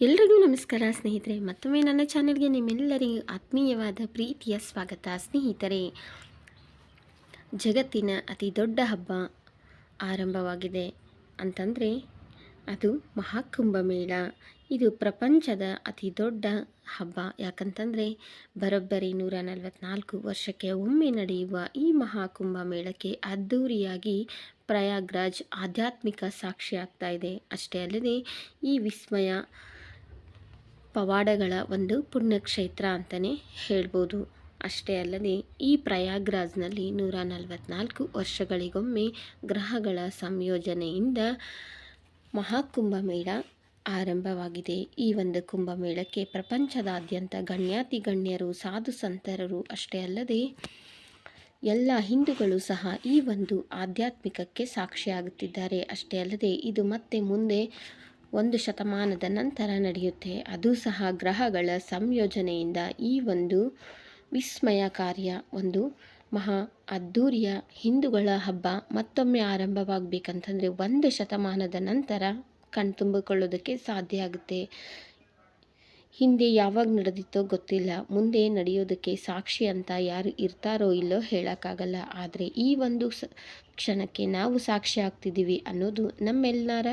ಎಲ್ರಿಗೂ ನಮಸ್ಕಾರ ಸ್ನೇಹಿತರೆ, ಮತ್ತೊಮ್ಮೆ ನನ್ನ ಚಾನೆಲ್ಗೆ ನಿಮ್ಮೆಲ್ಲರಿಗೂ ಆತ್ಮೀಯವಾದ ಪ್ರೀತಿಯ ಸ್ವಾಗತ ಸ್ನೇಹಿತರೆ. ಜಗತ್ತಿನ ಅತಿ ದೊಡ್ಡ ಹಬ್ಬ ಆರಂಭವಾಗಿದೆ ಅಂತಂದರೆ ಅದು ಮಹಾಕುಂಭಮೇಳ ಇದು ಪ್ರಪಂಚದ ಅತಿ ದೊಡ್ಡ ಹಬ್ಬ. ಯಾಕಂತಂದರೆ ಬರೋಬ್ಬರಿ ನೂರ ನಲವತ್ತ್ನಾಲ್ಕು ವರ್ಷಕ್ಕೆ ಒಮ್ಮೆ ನಡೆಯುವ ಈ ಮಹಾಕುಂಭ ಮೇಳಕ್ಕೆ ಅದ್ಧೂರಿಯಾಗಿ ಪ್ರಯಾಗ್ರಾಜ್ ಆಧ್ಯಾತ್ಮಿಕ ಸಾಕ್ಷಿ ಆಗ್ತಾ ಇದೆ. ಅಷ್ಟೇ ಅಲ್ಲದೆ ಈ ವಿಸ್ಮಯ ಪವಾಡಗಳ ಒಂದು ಪುಣ್ಯಕ್ಷೇತ್ರ ಅಂತಲೇ ಹೇಳ್ಬೋದು. ಅಷ್ಟೇ ಅಲ್ಲದೆ, ಈ ಪ್ರಯಾಗ್ರಾಜ್ನಲ್ಲಿ ನೂರ ನಲವತ್ತ್ನಾಲ್ಕು ವರ್ಷಗಳಿಗೊಮ್ಮೆ ಗ್ರಹಗಳ ಸಂಯೋಜನೆಯಿಂದ ಮಹಾಕುಂಭಮೇಳ ಆರಂಭವಾಗಿದೆ. ಈ ಒಂದು ಕುಂಭಮೇಳಕ್ಕೆ ಪ್ರಪಂಚದಾದ್ಯಂತ ಗಣ್ಯಾತಿ ಗಣ್ಯರು, ಸಾಧು ಸಂತರರು ಅಷ್ಟೇ ಅಲ್ಲದೆ, ಎಲ್ಲ ಹಿಂದೂಗಳು ಸಹ ಈ ಒಂದು ಆಧ್ಯಾತ್ಮಿಕಕ್ಕೆ ಸಾಕ್ಷಿಯಾಗುತ್ತಿದ್ದಾರೆ. ಅಷ್ಟೇ ಅಲ್ಲದೆ, ಇದು ಮತ್ತೆ ಮುಂದೆ ಒಂದು ಶತಮಾನದ ನಂತರ ನಡೆಯುತ್ತೆ. ಅದು ಸಹ ಗ್ರಹಗಳ ಸಂಯೋಜನೆಯಿಂದ ಈ ಒಂದು ವಿಸ್ಮಯ ಕಾರ್ಯ, ಒಂದು ಮಹಾ ಅದ್ಧೂರಿಯ ಹಿಂದೂಗಳ ಹಬ್ಬ ಮತ್ತೊಮ್ಮೆ ಆರಂಭವಾಗಬೇಕಂತಂದರೆ ಒಂದು ಶತಮಾನದ ನಂತರ ಕಣ್ತುಂಬಿಕೊಳ್ಳೋದಕ್ಕೆ ಸಾಧ್ಯ ಆಗುತ್ತೆ. ಹಿಂದೆ ಯಾವಾಗ ನಡೆದಿತ್ತೋ ಗೊತ್ತಿಲ್ಲ. ಮುಂದೆ ನಡೆಯೋದಕ್ಕೆ ಸಾಕ್ಷಿ ಅಂತ ಯಾರು ಇರ್ತಾರೋ ಇಲ್ಲೋ ಹೇಳೋಕ್ಕಾಗಲ್ಲ. ಆದರೆ ಈ ಒಂದು ಕ್ಷಣಕ್ಕೆ ನಾವು ಸಾಕ್ಷಿ ಆಗ್ತಿದ್ದೀವಿ ಅನ್ನೋದು ನಮ್ಮೆಲ್ಲರ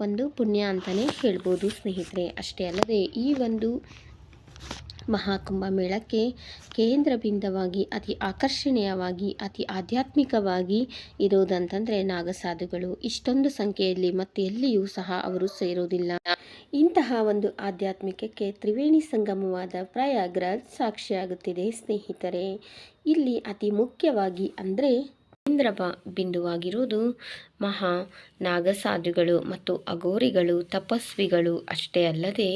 ಒಂದು ಪುಣ್ಯ ಅಂತಲೇ ಹೇಳ್ಬೋದು ಸ್ನೇಹಿತರೆ. ಅಷ್ಟೇ ಅಲ್ಲದೆ ಈ ಒಂದು ಮಹಾಕುಂಭ ಮೇಳಕ್ಕೆ ಕೇಂದ್ರ ಬಿಂದವಾಗಿ ಅತಿ ಆಕರ್ಷಣೀಯವಾಗಿ, ಅತಿ ಆಧ್ಯಾತ್ಮಿಕವಾಗಿ ಇರೋದಂತಂದರೆ ನಾಗಸಾಧುಗಳು. ಇಷ್ಟೊಂದು ಸಂಖ್ಯೆಯಲ್ಲಿ ಮತ್ತೆ ಎಲ್ಲಿಯೂ ಸಹ ಅವರು ಸೇರೋದಿಲ್ಲ. ಇಂತಹ ಒಂದು ಆಧ್ಯಾತ್ಮಿಕಕ್ಕೆ ತ್ರಿವೇಣಿ ಸಂಗಮವಾದ ಪ್ರಯಾಗ್ರಾಜ್ ಸಾಕ್ಷಿಯಾಗುತ್ತಿದೆ ಸ್ನೇಹಿತರೆ. ಇಲ್ಲಿ ಅತಿ ಮುಖ್ಯವಾಗಿ ಅಂದರೆ ಕೇಂದ್ರ ಬಿಂದುವಾಗಿರುವುದು ಮಹಾ ನಾಗಸಾಧುಗಳು ಮತ್ತು ಅಗೋರಿಗಳು ತಪಸ್ವಿಗಳು ಅಷ್ಟೇ ಅಲ್ಲದೆ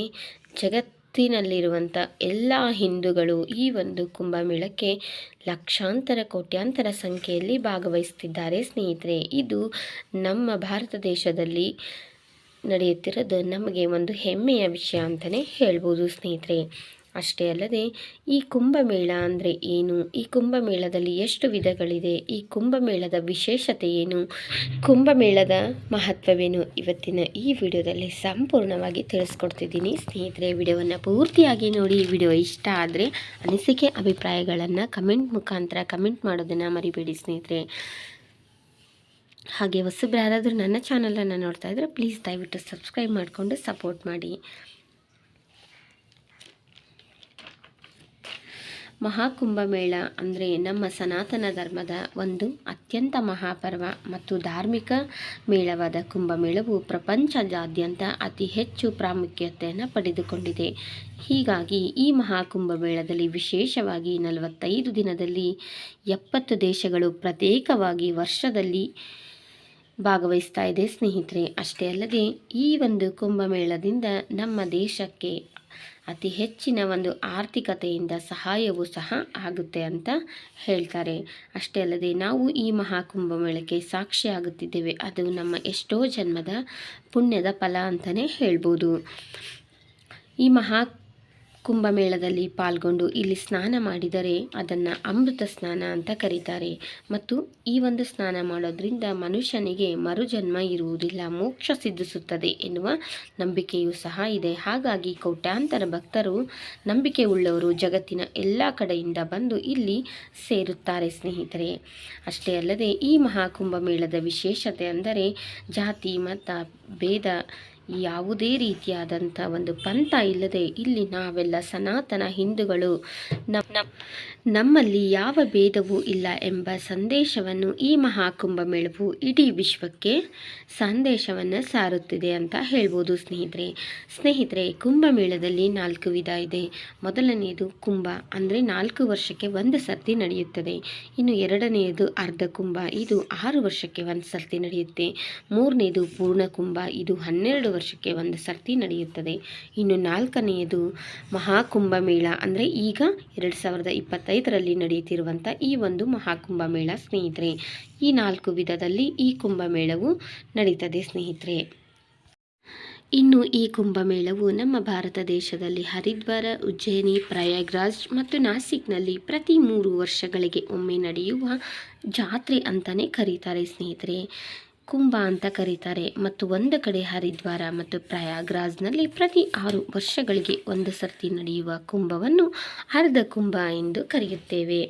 ಜಗತ್ತಿನಲ್ಲಿರುವಂಥ ಎಲ್ಲ ಹಿಂದೂಗಳು ಈ ಒಂದು ಕುಂಭಮೇಳಕ್ಕೆ ಲಕ್ಷಾಂತರ, ಕೋಟ್ಯಾಂತರ ಸಂಖ್ಯೆಯಲ್ಲಿ ಭಾಗವಹಿಸ್ತಿದ್ದಾರೆ ಸ್ನೇಹಿತರೆ, ಇದು ನಮ್ಮ ಭಾರತ ದೇಶದಲ್ಲಿ ನಡೆಯುತ್ತಿರೋದು ನಮಗೆ ಒಂದು ಹೆಮ್ಮೆಯ ವಿಷಯ ಅಂತಲೇ ಹೇಳ್ಬೋದು ಸ್ನೇಹಿತರೆ. ಅಷ್ಟೇ ಅಲ್ಲದೆ ಈ ಕುಂಭಮೇಳ ಅಂದರೆ ಏನು? ಈ ಕುಂಭಮೇಳದಲ್ಲಿ ಎಷ್ಟು ವಿಧಗಳಿದೆ? ಈ ಕುಂಭಮೇಳದ ವಿಶೇಷತೆ ಏನು? ಕುಂಭಮೇಳದ ಮಹತ್ವವೇನು? ಇವತ್ತಿನ ಈ ವಿಡಿಯೋದಲ್ಲಿ ಸಂಪೂರ್ಣವಾಗಿ ತಿಳಿಸ್ಕೊಡ್ತಿದ್ದೀನಿ. ಸ್ನೇಹಿತರೆ, ವಿಡಿಯೋವನ್ನು ಪೂರ್ತಿಯಾಗಿ ನೋಡಿ, ವಿಡಿಯೋ ಇಷ್ಟ ಆದರೆ ಅನಿಸಿಕೆ, ಅಭಿಪ್ರಾಯಗಳನ್ನು ಕಮೆಂಟ್ ಮುಖಾಂತರ ಕಮೆಂಟ್ ಮಾಡೋದನ್ನು ಮರಿಬೇಡಿ ಸ್ನೇಹಿತರೆ. ಹಾಗೆ ಹೊಸಬ್ರು ಯಾರಾದರೂ ನನ್ನ ಚಾನಲನ್ನು ನೋಡ್ತಾ ಇದ್ರೆ ಪ್ಲೀಸ್ ದಯವಿಟ್ಟು ಸಬ್ಸ್ಕ್ರೈಬ್ ಮಾಡಿಕೊಂಡು ಸಪೋರ್ಟ್ ಮಾಡಿ. ಮಹಾಕುಂಭಮೇಳ ಅಂದರೆ ನಮ್ಮ ಸನಾತನ ಧರ್ಮದ ಒಂದು ಅತ್ಯಂತ ಮಹಾಪರ್ವ ಮತ್ತು ಧಾರ್ಮಿಕ ಮೇಳವಾದ ಕುಂಭಮೇಳವು ಪ್ರಪಂಚದಾದ್ಯಂತ ಅತಿ ಹೆಚ್ಚು ಪ್ರಾಮುಖ್ಯತೆಯನ್ನು ಪಡೆದುಕೊಂಡಿದೆ. ಹೀಗಾಗಿ ಈ ಮಹಾಕುಂಭಮೇಳದಲ್ಲಿ ವಿಶೇಷವಾಗಿ ನಲವತ್ತೈದು ದಿನದಲ್ಲಿ ಎಪ್ಪತ್ತು ದೇಶಗಳು ಪ್ರತ್ಯೇಕವಾಗಿ ವರ್ಷದಲ್ಲಿ ಭಾಗವಹಿಸ್ತಾ ಇದೆ ಸ್ನೇಹಿತರೆ. ಅಷ್ಟೇ ಅಲ್ಲದೆ ಈ ಒಂದು ಕುಂಭಮೇಳದಿಂದ ನಮ್ಮ ದೇಶಕ್ಕೆ ಅತಿ ಹೆಚ್ಚಿನ ಒಂದು ಆರ್ಥಿಕತೆಯಿಂದ ಸಹಾಯವೂ ಸಹ ಆಗುತ್ತೆ ಅಂತ ಹೇಳ್ತಾರೆ. ಅಷ್ಟೇ ಅಲ್ಲದೆ ನಾವು ಈ ಮಹಾಕುಂಭ ಮಹಾಕುಂಭಮೇಳಕ್ಕೆ ಸಾಕ್ಷಿಯಾಗುತ್ತಿದ್ದೇವೆ. ಅದು ನಮ್ಮ ಎಷ್ಟೋ ಜನ್ಮದ ಪುಣ್ಯದ ಫಲ ಅಂತಲೇ ಹೇಳ್ಬೋದು. ಈ ಮಹಾ ಕುಂಭಮೇಳದಲ್ಲಿ ಪಾಲ್ಗೊಂಡು ಇಲ್ಲಿ ಸ್ನಾನ ಮಾಡಿದರೆ ಅದನ್ನು ಅಮೃತ ಸ್ನಾನ ಅಂತ ಕರೀತಾರೆ. ಮತ್ತು ಈ ಒಂದು ಸ್ನಾನ ಮಾಡೋದ್ರಿಂದ ಮನುಷ್ಯನಿಗೆ ಮರುಜನ್ಮ ಇರುವುದಿಲ್ಲ, ಮೋಕ್ಷ ಸಿದ್ಧಿಸುತ್ತದೆ ಎನ್ನುವ ನಂಬಿಕೆಯೂ ಸಹ ಇದೆ. ಹಾಗಾಗಿ ಕೋಟ್ಯಾಂತರ ಭಕ್ತರು, ನಂಬಿಕೆ ಉಳ್ಳವರು ಜಗತ್ತಿನ ಎಲ್ಲ ಕಡೆಯಿಂದ ಬಂದು ಇಲ್ಲಿ ಸೇರುತ್ತಾರೆ ಸ್ನೇಹಿತರೆ. ಅಷ್ಟೇ ಅಲ್ಲದೆ ಈ ಮಹಾಕುಂಭಮೇಳದ ವಿಶೇಷತೆ ಅಂದರೆ ಜಾತಿ, ಮತ, ಭೇದ ಯಾವುದೇ ರೀತಿಯಾದಂಥ ಒಂದು ಪಂಥ ಇಲ್ಲದೆ ಇಲ್ಲಿ ನಾವೆಲ್ಲ ಸನಾತನ ಹಿಂದೂಗಳು. ನಮ್ಮ ನಮ್ಮಲ್ಲಿ ಯಾವ ಭೇದವೂ ಇಲ್ಲ ಎಂಬ ಸಂದೇಶವನ್ನು ಈ ಮಹಾಕುಂಭಮೇಳವು ಇಡೀ ವಿಶ್ವಕ್ಕೆ ಸಂದೇಶವನ್ನು ಸಾರುತ್ತಿದೆ ಅಂತ ಹೇಳ್ಬೋದು ಸ್ನೇಹಿತರೆ. ಸ್ನೇಹಿತರೆ ಕುಂಭಮೇಳದಲ್ಲಿ ನಾಲ್ಕು ವಿಧ ಇದೆ. ಮೊದಲನೆಯದು ಕುಂಭ, ಅಂದರೆ ನಾಲ್ಕು ವರ್ಷಕ್ಕೆ ಒಂದು ಸರ್ತಿ ನಡೆಯುತ್ತದೆ. ಇನ್ನು ಎರಡನೆಯದು ಅರ್ಧ ಕುಂಭ ಇದು ಆರು ವರ್ಷಕ್ಕೆ ಒಂದು ಸರ್ತಿ ನಡೆಯುತ್ತೆ. ಮೂರನೇದು ಪೂರ್ಣ ಕುಂಭ ಇದು ಹನ್ನೆರಡು ವರ್ಷಕ್ಕೆ ಒಂದು ಸರ್ತಿ ನಡೆಯುತ್ತದೆ. ಇನ್ನು ನಾಲ್ಕನೆಯದು ಮಹಾಕುಂಭ ಮೇಳ ಅಂದರೆ ಈಗ ಎರಡು ಸಾವಿರದ ಇಪ್ಪತ್ತೈದರಲ್ಲಿ ನಡೆಯುತ್ತಿರುವಂಥ ಈ ಒಂದು ಮಹಾಕುಂಭ ಮೇಳ ಸ್ನೇಹಿತರೆ. ಈ ನಾಲ್ಕು ವಿಧದಲ್ಲಿ ಈ ಕುಂಭಮೇಳವು ನಡೀತದೆ, ಸ್ನೇಹಿತರೆ. ಇನ್ನು ಈ ಕುಂಭಮೇಳವು ನಮ್ಮ ಭಾರತ ದೇಶದಲ್ಲಿ ಹರಿದ್ವಾರ, ಉಜ್ಜಯಿನಿ, ಪ್ರಯಾಗ್ರಾಜ್ ಮತ್ತು ನಾಸಿಕ್ನಲ್ಲಿ ಪ್ರತಿ ಮೂರು ವರ್ಷಗಳಿಗೆ ಒಮ್ಮೆ ನಡೆಯುವ ಜಾತ್ರೆ ಅಂತಲೇ ಕರೀತಾರೆ, ಸ್ನೇಹಿತರೆ. ಕುಂಭ ಅಂತ ಕರೀತಾರೆ. ಮತ್ತು ಒಂದು ಕಡೆ ಹರಿದ್ವಾರ ಮತ್ತು ಪ್ರಯಾಗ್ರಾಜ್ನಲ್ಲಿ ಪ್ರತಿ ಆರು ವರ್ಷಗಳಿಗೆ ಒಂದು ಸರ್ತಿ ನಡೆಯುವ ಕುಂಭವನ್ನು ಅರ್ಧ ಕುಂಭ ಎಂದು ಕರೆಯುತ್ತೇವೆ.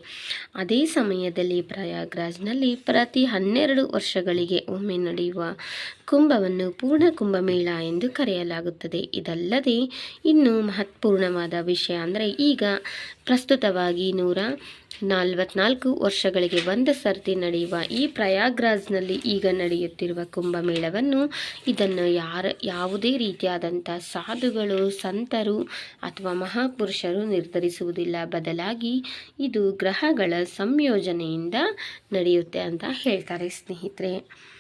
ಅದೇ ಸಮಯದಲ್ಲಿ ಪ್ರಯಾಗ್ರಾಜ್ನಲ್ಲಿ ಪ್ರತಿ ಹನ್ನೆರಡು ವರ್ಷಗಳಿಗೆ ಒಮ್ಮೆ ನಡೆಯುವ ಕುಂಭವನ್ನು ಪೂರ್ಣ ಕುಂಭಮೇಳ ಎಂದು ಕರೆಯಲಾಗುತ್ತದೆ. ಇದಲ್ಲದೆ ಇನ್ನೂ ಮಹತ್ವಪೂರ್ಣವಾದ ವಿಷಯ ಅಂದರೆ ಈಗ ಪ್ರಸ್ತುತವಾಗಿ ನೂರ ನಲವತ್ನಾಲ್ಕು ವರ್ಷಗಳಿಗೆ ಒಂದು ಸರ್ತಿ ನಡೆಯುವ ಈ ಪ್ರಯಾಗ್ರಾಜ್ನಲ್ಲಿ ಈಗ ನಡೆಯುತ್ತಿರುವ ಕುಂಭಮೇಳವನ್ನು ಇದನ್ನು ಯಾರ, ಯಾವುದೇ ರೀತಿಯಾದಂಥ ಸಾಧುಗಳು, ಸಂತರು ಅಥವಾ ಮಹಾಪುರುಷರು ನಿರ್ಧರಿಸುವುದಿಲ್ಲ. ಬದಲಾಗಿ ಇದು ಗ್ರಹಗಳ ಸಂಯೋಜನೆಯಿಂದ ನಡೆಯುತ್ತೆ ಅಂತ ಹೇಳ್ತಾರೆ ಸ್ನೇಹಿತರೆ.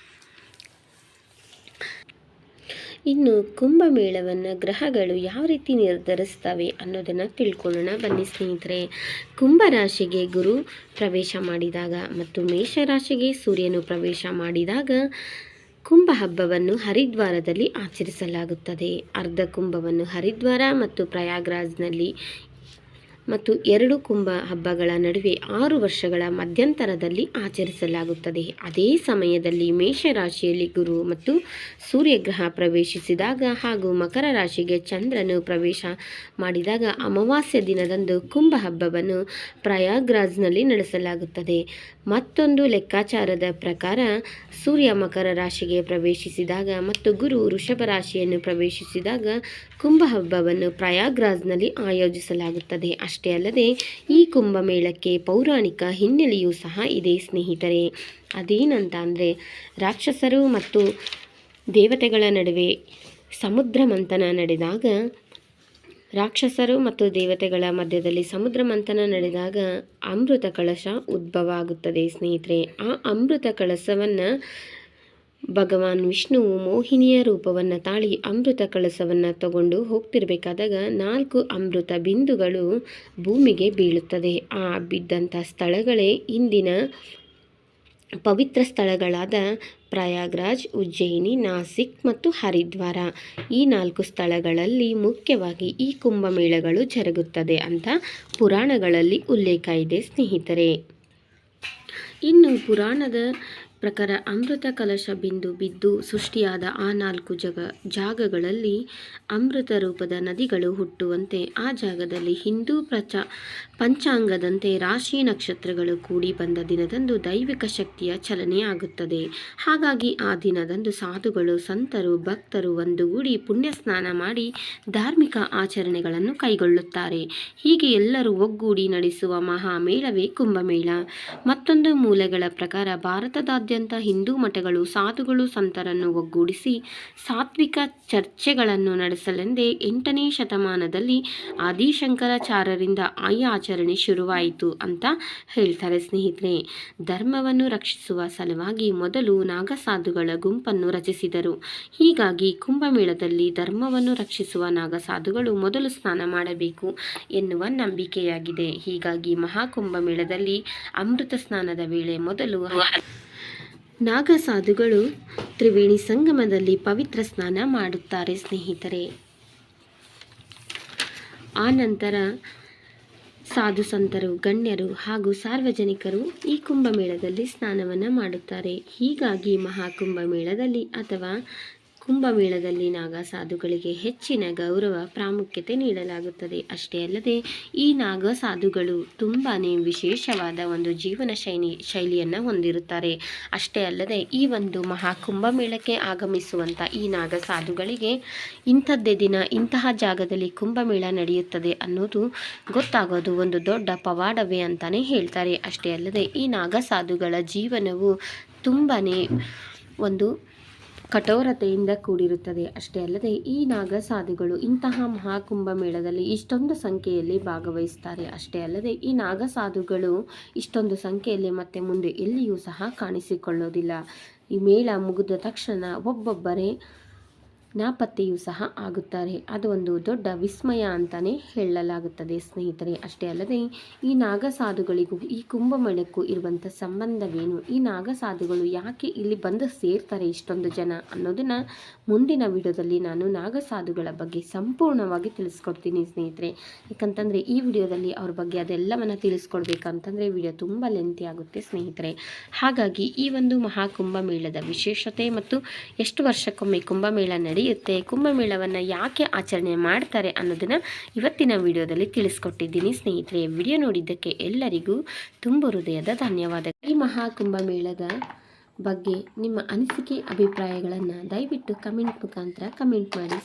ಇನ್ನು ಕುಂಭಮೇಳವನ್ನು ಗ್ರಹಗಳು ಯಾವ ರೀತಿ ನಿರ್ಧರಿಸ್ತವೆ ಅನ್ನೋದನ್ನು ತಿಳ್ಕೊಳ್ಳೋಣ. ಬನ್ನಿ ಸ್ನೇಹಿತರೆ ಕುಂಭರಾಶಿಗೆ ಗುರು ಪ್ರವೇಶ ಮಾಡಿದಾಗ ಮತ್ತು ಮೇಷರಾಶಿಗೆ ಸೂರ್ಯನು ಪ್ರವೇಶ ಮಾಡಿದಾಗ ಕುಂಭ ಹಬ್ಬವನ್ನು ಹರಿದ್ವಾರದಲ್ಲಿ ಆಚರಿಸಲಾಗುತ್ತದೆ. ಅರ್ಧ ಕುಂಭವನ್ನು ಹರಿದ್ವಾರ ಮತ್ತು ಪ್ರಯಾಗ್ರಾಜ್ನಲ್ಲಿ ಮತ್ತು ಎರಡು ಕುಂಭ ಹಬ್ಬಗಳ ನಡುವೆ ಆರು ವರ್ಷಗಳ ಮಧ್ಯಂತರದಲ್ಲಿ ಆಚರಿಸಲಾಗುತ್ತದೆ. ಅದೇ ಸಮಯದಲ್ಲಿ ಮೇಷರಾಶಿಯಲ್ಲಿ ಗುರು ಮತ್ತು ಸೂರ್ಯಗ್ರಹ ಪ್ರವೇಶಿಸಿದಾಗ ಹಾಗೂ ಮಕರ ರಾಶಿಗೆ ಚಂದ್ರನು ಪ್ರವೇಶ ಮಾಡಿದಾಗ ಅಮಾವಾಸ್ಯ ದಿನದಂದು ಕುಂಭ ಹಬ್ಬವನ್ನು ಪ್ರಯಾಗ್ರಾಜ್ನಲ್ಲಿ ನಡೆಸಲಾಗುತ್ತದೆ. ಮತ್ತೊಂದು ಲೆಕ್ಕಾಚಾರದ ಪ್ರಕಾರ ಸೂರ್ಯ ಮಕರ ರಾಶಿಗೆ ಪ್ರವೇಶಿಸಿದಾಗ ಮತ್ತು ಗುರು ವೃಷಭ ರಾಶಿಯನ್ನು ಪ್ರವೇಶಿಸಿದಾಗ ಕುಂಭ ಹಬ್ಬವನ್ನು ಪ್ರಯಾಗ್ರಾಜ್ನಲ್ಲಿ ಆಯೋಜಿಸಲಾಗುತ್ತದೆ. ಅಷ್ಟೇ ಅಲ್ಲದೆ ಈ ಕುಂಭಮೇಳಕ್ಕೆ ಪೌರಾಣಿಕ ಹಿನ್ನೆಲೆಯೂ ಸಹ ಇದೆ, ಸ್ನೇಹಿತರೆ. ಅದೇನಂತ ಅಂದರೆ ರಾಕ್ಷಸರು ಮತ್ತು ದೇವತೆಗಳ ನಡುವೆ ಸಮುದ್ರ ಮಂಥನ ನಡೆದಾಗ, ರಾಕ್ಷಸರು ಮತ್ತು ದೇವತೆಗಳ ಮಧ್ಯದಲ್ಲಿ ಸಮುದ್ರ ಮಂಥನ ನಡೆದಾಗ ಅಮೃತ ಕಳಶ ಉದ್ಭವ ಆಗುತ್ತದೆ, ಸ್ನೇಹಿತರೆ. ಆ ಅಮೃತ ಕಳಸವನ್ನು ಭಗವಾನ್ ವಿಷ್ಣುವು ಮೋಹಿನಿಯ ರೂಪವನ್ನು ತಾಳಿ ಅಮೃತ ಕಳಸವನ್ನು ತಗೊಂಡು ಹೋಗ್ತಿರಬೇಕಾದಾಗ ನಾಲ್ಕು ಅಮೃತ ಬಿಂದುಗಳು ಭೂಮಿಗೆ ಬೀಳುತ್ತದೆ. ಆ ಬಿದ್ದಂಥ ಸ್ಥಳಗಳೇ ಇಂದಿನ ಪವಿತ್ರ ಸ್ಥಳಗಳಾದ ಪ್ರಯಾಗ್ರಾಜ್, ಉಜ್ಜಯಿನಿ, ನಾಸಿಕ್ ಮತ್ತು ಹರಿದ್ವಾರ. ಈ ನಾಲ್ಕು ಸ್ಥಳಗಳಲ್ಲಿ ಮುಖ್ಯವಾಗಿ ಈ ಕುಂಭಮೇಳಗಳು ಜರುಗುತ್ತದೆ ಅಂತ ಪುರಾಣಗಳಲ್ಲಿ ಉಲ್ಲೇಖ ಇದೆ ಸ್ನೇಹಿತರೆ. ಇನ್ನು ಪುರಾಣದ ಪ್ರಕಾರ ಅಮೃತ ಕಲಶ ಬಿಂದು ಬಿದ್ದು ಸೃಷ್ಟಿಯಾದ ಆ ನಾಲ್ಕು ಜಗ ಜಾಗಗಳಲ್ಲಿ ಅಮೃತ ರೂಪದ ನದಿಗಳು ಹುಟ್ಟುವಂತೆ ಆ ಜಾಗದಲ್ಲಿ ಹಿಂದೂ ಪ್ರಚ ಪಂಚಾಂಗದಂತೆ ರಾಶಿ ನಕ್ಷತ್ರಗಳು ಕೂಡಿ ಬಂದ ದಿನದಂದು ದೈವಿಕ ಶಕ್ತಿಯ ಚಲನೆ ಆಗುತ್ತದೆ. ಹಾಗಾಗಿ ಆ ದಿನದಂದು ಸಾಧುಗಳು, ಸಂತರು, ಭಕ್ತರು ಒಂದುಗೂಡಿ ಪುಣ್ಯ ಸ್ನಾನ ಮಾಡಿ ಧಾರ್ಮಿಕ ಆಚರಣೆಗಳನ್ನು ಕೈಗೊಳ್ಳುತ್ತಾರೆ. ಹೀಗೆ ಎಲ್ಲರೂ ಒಗ್ಗೂಡಿ ನಡೆಸುವ ಮಹಾಮೇಳವೇ ಕುಂಭಮೇಳ. ಮತ್ತೊಂದು ಮೂಲೆಗಳ ಪ್ರಕಾರ ಭಾರತದಾದ್ಯಂತ ಹಿಂದೂ ಮಠಗಳು ಸಾಧುಗಳು ಸಂತರನ್ನು ಒಗ್ಗೂಡಿಸಿ ಸಾತ್ವಿಕ ಚರ್ಚೆಗಳನ್ನು ನಡೆಸಲೆಂದೇ ಎಂಟನೇ ಶತಮಾನದಲ್ಲಿ ಆದಿಶಂಕರಾಚಾರ್ಯರಿಂದ ಆಯ ಆಚರಣೆ ಶುರುವಾಯಿತು ಅಂತ ಹೇಳ್ತಾರೆ ಸ್ನೇಹಿತರೆ. ಧರ್ಮವನ್ನು ರಕ್ಷಿಸುವ ಸಲುವಾಗಿ ಮೊದಲು ನಾಗಸಾಧುಗಳ ಗುಂಪನ್ನು ರಚಿಸಿದರು. ಹೀಗಾಗಿ ಕುಂಭಮೇಳದಲ್ಲಿ ಧರ್ಮವನ್ನು ರಕ್ಷಿಸುವ ನಾಗಸಾಧುಗಳು ಮೊದಲು ಸ್ನಾನ ಮಾಡಬೇಕು ಎನ್ನುವ ನಂಬಿಕೆಯಾಗಿದೆ. ಹೀಗಾಗಿ ಮಹಾಕುಂಭಮೇಳದಲ್ಲಿ ಅಮೃತ ಸ್ನಾನದ ವೇಳೆ ಮೊದಲು ನಾಗಸಾಧುಗಳು ತ್ರಿವೇಣಿ ಸಂಗಮದಲ್ಲಿ ಪವಿತ್ರ ಸ್ನಾನ ಮಾಡುತ್ತಾರೆ, ಸ್ನೇಹಿತರೆ. ಆ ನಂತರ ಸಾಧು ಸಂತರು, ಗಣ್ಯರು ಹಾಗೂ ಸಾರ್ವಜನಿಕರು ಈ ಕುಂಭಮೇಳದಲ್ಲಿ ಸ್ನಾನವನ್ನು ಮಾಡುತ್ತಾರೆ. ಹೀಗಾಗಿ ಮಹಾಕುಂಭಮೇಳದಲ್ಲಿ ಅಥವಾ ಕುಂಭಮೇಳದಲ್ಲಿ ನಾಗ ಸಾಧುಗಳಿಗೆ ಹೆಚ್ಚಿನ ಗೌರವ ಪ್ರಾಮುಖ್ಯತೆ ನೀಡಲಾಗುತ್ತದೆ. ಅಷ್ಟೇ ಅಲ್ಲದೆ, ಈ ನಾಗ ಸಾಧುಗಳು ತುಂಬಾ ವಿಶೇಷವಾದ ಒಂದು ಜೀವನ ಶೈಲಿ, ಶೈಲಿಯನ್ನು ಹೊಂದಿರುತ್ತಾರೆ. ಅಷ್ಟೇ ಅಲ್ಲದೆ, ಈ ಒಂದು ಮಹಾ ಕುಂಭಮೇಳಕ್ಕೆ ಆಗಮಿಸುವಂಥ ಈ ನಾಗ ಸಾಧುಗಳಿಗೆ ಇಂಥದ್ದೇ ದಿನ ಇಂತಹ ಜಾಗದಲ್ಲಿ ಕುಂಭಮೇಳ ನಡೆಯುತ್ತದೆ ಅನ್ನೋದು ಗೊತ್ತಾಗೋದು ಒಂದು ದೊಡ್ಡ ಪವಾಡವೇ ಅಂತಲೇ ಹೇಳ್ತಾರೆ. ಅಷ್ಟೇ ಅಲ್ಲದೆ, ಈ ನಾಗ ಸಾಧುಗಳ ಜೀವನವು ತುಂಬಾ ಒಂದು ಕಠೋರತೆಯಿಂದ ಕೂಡಿರುತ್ತದೆ. ಅಷ್ಟೇ ಅಲ್ಲದೆ ಈ ನಾಗ ಸಾಧುಗಳು ಇಂತಹ ಮಹಾಕುಂಭ ಮೇಳದಲ್ಲಿ ಇಷ್ಟೊಂದು ಸಂಖ್ಯೆಯಲ್ಲಿ ಭಾಗವಹಿಸ್ತಾರೆ. ಅಷ್ಟೇ ಅಲ್ಲದೆ ಈ ನಾಗ ಸಾಧುಗಳು ಇಷ್ಟೊಂದು ಸಂಖ್ಯೆಯಲ್ಲಿ ಮತ್ತೆ ಮುಂದೆ ಎಲ್ಲಿಯೂ ಸಹ ಕಾಣಿಸಿಕೊಳ್ಳೋದಿಲ್ಲ ಈ ಮೇಳ ಮುಗಿದ ತಕ್ಷಣ ಒಬ್ಬೊಬ್ಬರೇ ನಾಪತ್ತೆಯೂ ಸಹ ಆಗುತ್ತಾರೆ. ಅದು ಒಂದು ದೊಡ್ಡ ವಿಸ್ಮಯ ಅಂತಲೇ ಹೇಳಲಾಗುತ್ತದೆ ಸ್ನೇಹಿತರೆ. ಅಷ್ಟೇ ಅಲ್ಲದೆ, ಈ ನಾಗಸಾಧುಗಳಿಗೂ ಈ ಕುಂಭಮೇಳಕ್ಕೂ ಇರುವಂಥ ಸಂಬಂಧವೇನು? ಈ ನಾಗಸಾಧುಗಳು ಯಾಕೆ ಇಲ್ಲಿ ಬಂದು ಸೇರ್ತಾರೆ ಇಷ್ಟೊಂದು ಜನ ಅನ್ನೋದನ್ನು ಮುಂದಿನ ವಿಡಿಯೋದಲ್ಲಿ ನಾನು ನಾಗಸಾಧುಗಳ ಬಗ್ಗೆ ಸಂಪೂರ್ಣವಾಗಿ ತಿಳಿಸ್ಕೊಡ್ತೀನಿ ಸ್ನೇಹಿತರೆ. ಯಾಕಂತಂದರೆ, ಈ ವಿಡಿಯೋದಲ್ಲಿ ಅವ್ರ ಬಗ್ಗೆ ಅದೆಲ್ಲವನ್ನು ತಿಳಿಸ್ಕೊಡ್ಬೇಕಂತಂದರೆ ವಿಡಿಯೋ ತುಂಬ ಲೆಂತಿ ಆಗುತ್ತೆ ಸ್ನೇಹಿತರೆ. ಹಾಗಾಗಿ ಈ ಒಂದು ಮಹಾಕುಂಭ ಮೇಳದ ವಿಶೇಷತೆ ಮತ್ತು ಎಷ್ಟು ವರ್ಷಕ್ಕೊಮ್ಮೆ ಕುಂಭಮೇಳ ನಡೆಯುತ್ತೆ ಕುಂಭಮೇಳವನ್ನು ಯಾಕೆ ಆಚರಣೆ ಮಾಡ್ತಾರೆ ಅನ್ನೋದನ್ನು ಇವತ್ತಿನ ವಿಡಿಯೋದಲ್ಲಿ ತಿಳಿಸ್ಕೊಟ್ಟಿದ್ದೀನಿ. ಸ್ನೇಹಿತರೆ ವಿಡಿಯೋ ನೋಡಿದ್ದಕ್ಕೆ ಎಲ್ಲರಿಗೂ ತುಂಬ ಹೃದಯದ ಧನ್ಯವಾದ ಈ ಮಹಾಕುಂಭಮೇಳದ ಬಗ್ಗೆ ನಿಮ್ಮ ಅನಿಸಿಕೆ, ಅಭಿಪ್ರಾಯಗಳನ್ನು ದಯವಿಟ್ಟು ಕಮೆಂಟ್ ಮುಖಾಂತರ ಕಮೆಂಟ್ ಮಾಡಿ.